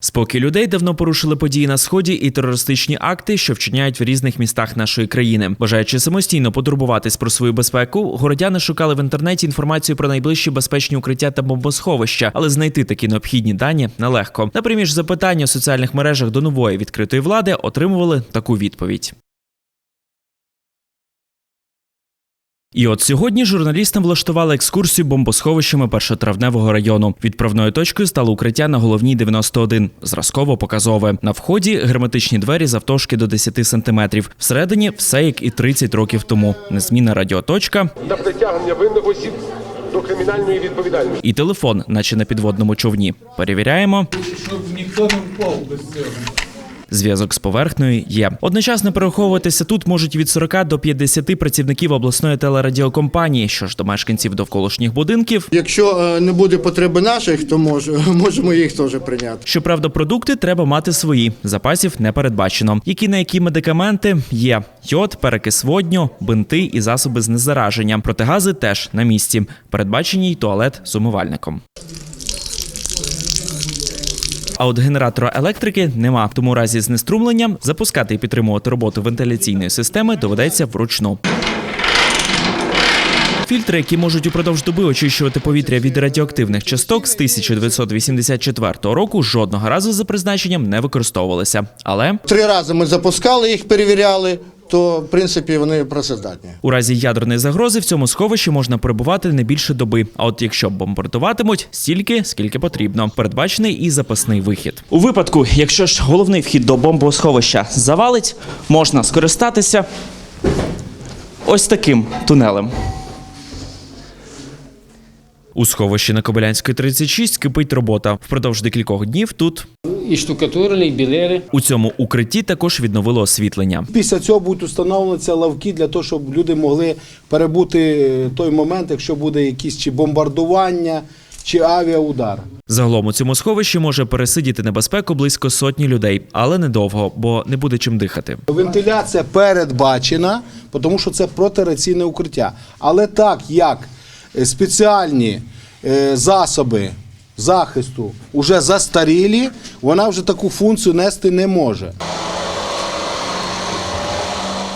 Спокій людей давно порушили події на сході і терористичні акти, що вчиняють в різних містах нашої країни. Бажаючи самостійно потурбуватись про свою безпеку, городяни шукали в інтернеті інформацію про найближчі безпечні укриття та бомбосховища, але знайти такі необхідні дані нелегко. Наприміж, запитання у соціальних мережах до нової відкритої влади отримували таку відповідь. І от сьогодні журналістам влаштували екскурсію бомбосховищами першотравневого району. Відправною точкою стало укриття на головній 91, зразково показове. На вході герметичні двері завтовшки до 10 сантиметрів. Всередині все як і 30 років тому. Незмінна радіоточка на притягнення винних осіб до кримінальної відповідальності. і телефон, наче на підводному човні. Перевіряємо. щоб ніхто не впав без цього. Зв'язок з поверхнею є. Одночасно переховуватися тут можуть від 40 до 50 працівників обласної телерадіокомпанії. Що ж до мешканців довколишніх будинків, Якщо е, не буде потреби наших, то може, можемо їх теж прийняти. Щоправда, продукти треба мати свої. Запасів не передбачено. Які на які медикаменти є: йод, перекис водню, бинти і засоби з знезараження. Протигази теж на місці. Передбачені й туалет з умивальником. А от генератора електрики нема. Тому разі знеструмлення запускати і підтримувати роботу вентиляційної системи доведеться вручну. Фільтри, які можуть упродовж доби очищувати повітря від радіоактивних часток, з 1984 року жодного разу за призначенням не використовувалися. Але Три рази ми запускали їх, перевіряли, то в принципі вони працездатні. у разі ядерної загрози в цьому сховищі можна перебувати не більше доби. А от якщо бомбардуватимуть, стільки, скільки потрібно. Передбачений і запасний вихід. У випадку, якщо ж головний вхід до бомбосховища завалить, можна скористатися ось таким тунелем. У сховищі на Кобилянської 36 кипить робота. Впродовж декількох днів тут і штукатурили, і білили. у цьому укритті також відновило освітлення. Після цього будуть установлені ці лавки для того, щоб люди могли перебути е, той момент, якщо буде якісь чи бомбардування, чи авіаудар. Загалом у цьому сховищі може пересидіти небезпеку близько сотні людей, але недовго, бо не буде чим дихати. Вентиляція передбачена, тому що це протираційне укриття. Але так як спеціальні е, засоби захисту вже застарілі, вона вже таку функцію нести не може.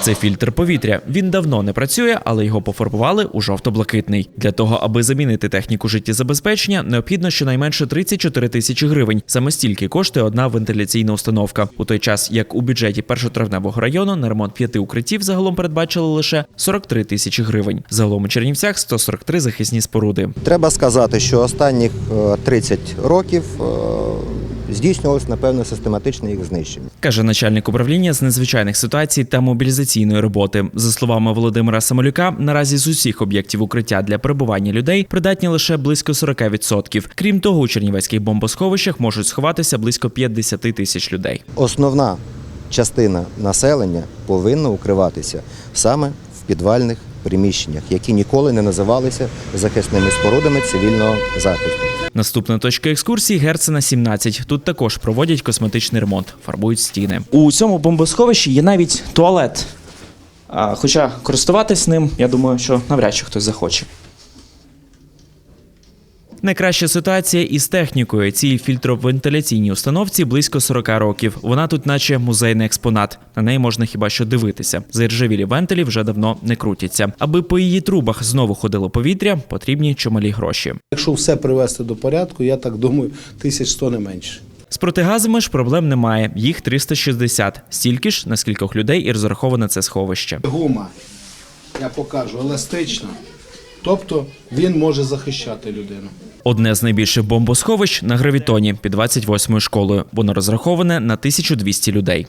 Це фільтр повітря. Він давно не працює, але його пофарбували у жовто-блакитний. Для того, аби замінити техніку життєзабезпечення, необхідно щонайменше 34 тисячі гривень. Саме стільки коштує одна вентиляційна установка. У той час, як у бюджеті першотравневого району на ремонт п'яти укриттів загалом передбачили лише 43 тисячі гривень. Загалом у Чернівцях 143 захисні споруди. Треба сказати, що останніх е, 30 років е, здійснювалось, напевно, систематичне їх знищення. каже начальник управління з надзвичайних ситуацій та мобілізаційної роботи. За словами Володимира Самолюка, наразі з усіх об'єктів укриття для перебування людей придатні лише близько 40%. Крім того, у чернівецьких бомбосховищах можуть сховатися близько 50 тисяч людей. Основна частина населення повинна укриватися саме в підвальних приміщеннях, які ніколи не називалися захисними спорудами цивільного захисту. Наступна точка екскурсії Герцена 17. Тут також проводять косметичний ремонт, фарбують стіни. У цьому бомбосховищі є навіть туалет. Хоча користуватись ним, я думаю, що навряд чи хтось захоче. Найкраща ситуація із технікою. Цій фільтровентиляційній установці близько 40 років. Вона тут, наче музейний експонат. На неї можна хіба що дивитися. Заіржавілі вентилі вже давно не крутяться. Аби по її трубах знову ходило повітря, потрібні чималі гроші. Якщо все привести до порядку, я так думаю, тисяч сто не менше. З протигазами ж проблем немає. Їх 360. Стільки ж, на скількох людей і розраховане це сховище. Гума, я покажу, еластична. Тобто він може захищати людину. Одне з найбільших бомбосховищ на гравітоні під 28-ю школою. Воно розраховане на 1200 людей.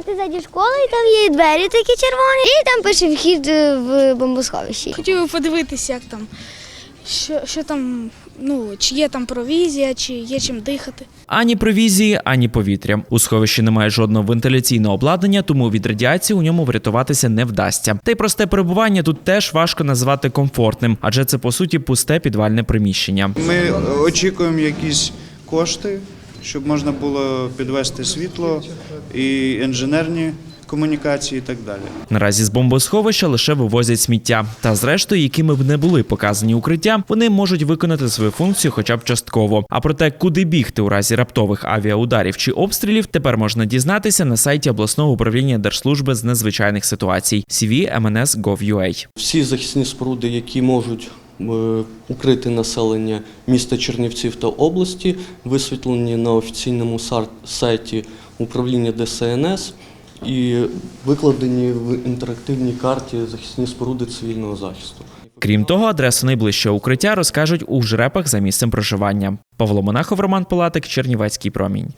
Йти ззаді школи, і там є двері такі червоні, і там пише вхід е, в бомбосховище. Хотів би подивитися, як там, що, що там, ну, чи є там провізія, чи є чим дихати. Ані провізії, ані повітря. У сховищі немає жодного вентиляційного обладнання, тому від радіації у ньому врятуватися не вдасться. Та й просте перебування тут теж важко назвати комфортним, адже це по суті пусте підвальне приміщення. Ми очікуємо якісь кошти, щоб можна було підвести світло і інженерні комунікації і так далі. Наразі з бомбосховища лише вивозять сміття. Та зрештою, якими б не були показані укриття, вони можуть виконати свою функцію хоча б частково. А про те, куди бігти у разі раптових авіаударів чи обстрілів, тепер можна дізнатися на сайті обласного управління Держслужби з надзвичайних ситуацій cvmns.gov.ua. Всі захисні споруди, які можуть е, укрити населення міста Чернівців та області, висвітлені на офіційному сайті управління ДСНС і викладені в інтерактивній карті захисні споруди цивільного захисту. Крім того, адресу найближчого укриття розкажуть у жрепах за місцем проживання. Павло Монахов, Роман Палатик, Чернівецький промінь.